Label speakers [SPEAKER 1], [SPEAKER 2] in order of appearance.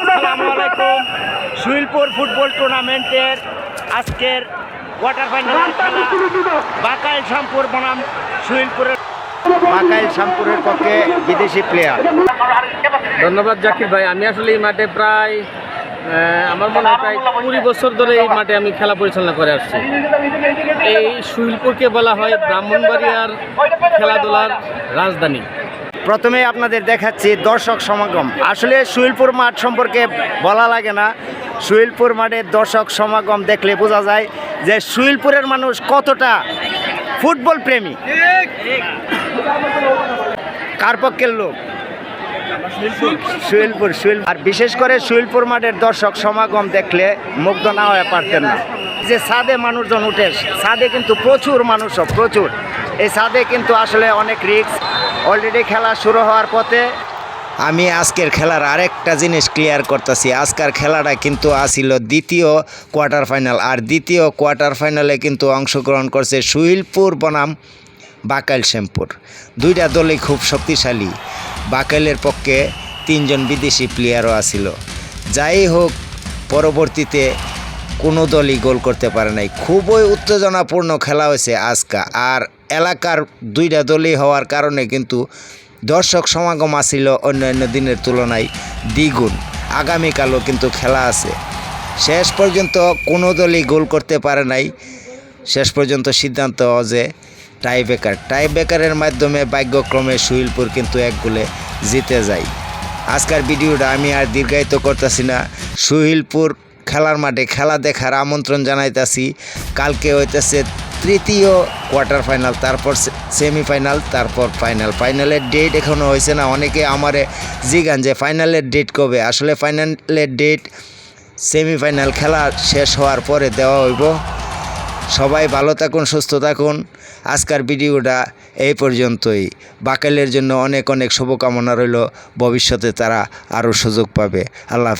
[SPEAKER 1] আসসালামু আলাইকুম। সুইলপুর ফুটবল টুর্নামেন্টের আজকের কোয়ার্টার ফাইনাল খেলা বাকাইল শামপুর বনাম সুইলপুরের বাকাইল শামপুরের পক্ষে বিদেশি প্লেয়ার
[SPEAKER 2] ধন্যবাদ জাকির ভাই। আমি আসলে এই মাঠে প্রায় আমার মনে হয় প্রায় কুড়ি বছর ধরে এই মাঠে আমি খেলা পরিচালনা করে আসছি। এই সুইলপুরকে বলা হয় ব্রাহ্মণবাড়িয়ার খেলাধুলার রাজধানী।
[SPEAKER 1] প্রথমে আপনাদের দেখাচ্ছি দর্শক সমাগম। আসলে সুইলপুর মাঠ সম্পর্কে বলা লাগে না। সুইলপুর মাঠের দর্শক সমাগম দেখলে বোঝা যায় যে সুইলপুরের মানুষ কতটা ফুটবল প্রেমী। কার পক্ষের লোক? সুইলপুর সুইল আর বিশেষ করে সুইলপুর মাঠের দর্শক সমাগম দেখলে মুগ্ধ না হয়ে পারতেন না। যে ছাদে মানুষজন উঠে, ছাদে কিন্তু প্রচুর মানুষও, প্রচুর। এই ছাদে কিন্তু আসলে অনেক রিস্ক অলরেডি খেলা শুরু হওয়ার পথে আমি আজকের খেলার আরেকটা জিনিস ক্লিয়ার করতেছি। আজকের খেলাটা কিন্তু আসিল দ্বিতীয় কোয়ার্টার ফাইনাল আর দ্বিতীয় কোয়ার্টার ফাইনালে কিন্তু অংশগ্রহণ করছে সুইলপুর বনাম বাকাইল শ্যামপুর। দুইটা দলই খুব শক্তিশালী। বাকাইলের পক্ষে তিনজন বিদেশি প্লেয়ারও আসিল। যাই হোক, পরবর্তীতে কোনো দলই গোল করতে পারে নাই। খুবই উত্তেজনাপূর্ণ খেলা হয়েছে আজকা। আর এলাকার দুইটা দলই হওয়ার কারণে কিন্তু দর্শক সমাগম আসিল অন্যান্য দিনের তুলনায় দ্বিগুণ। আগামীকালও কিন্তু খেলা আছে। শেষ পর্যন্ত কোনো দলই গোল করতে পারে নাই। শেষ পর্যন্ত সিদ্ধান্ত যে টাই বেকার টাই বেকারের মাধ্যমে ভাগ্যক্রমে সুইলপুর কিন্তু এক গোলে জিতে যায়। আজকের ভিডিওটা আমি আর দীর্ঘায়িত করতেছি না। সুহিলপুর খেলার মাঠে খেলা দেখার আমন্ত্রণ জানাইতাছি। কালকে হইতেছে তৃতীয় কোয়ার্টার ফাইনাল, তারপর সেমিফাইনাল, তারপর ফাইনাল। ফাইনালের ডেট এখনও হয়েছে না, অনেকে আমারে জিগান যে ফাইনালের ডেট কবে? আসলে ফাইনালের ডেট সেমিফাইনাল খেলা শেষ হওয়ার পরে দেওয়া হইব। সবাই ভালো থাকুন, সুস্থ থাকুন। আজকের ভিডিওটা এই পর্যন্তই। বাকালের জন্য অনেক অনেক শুভকামনা রইল। ভবিষ্যতে তারা আরও সুযোগ পাবে। আল্লাহ।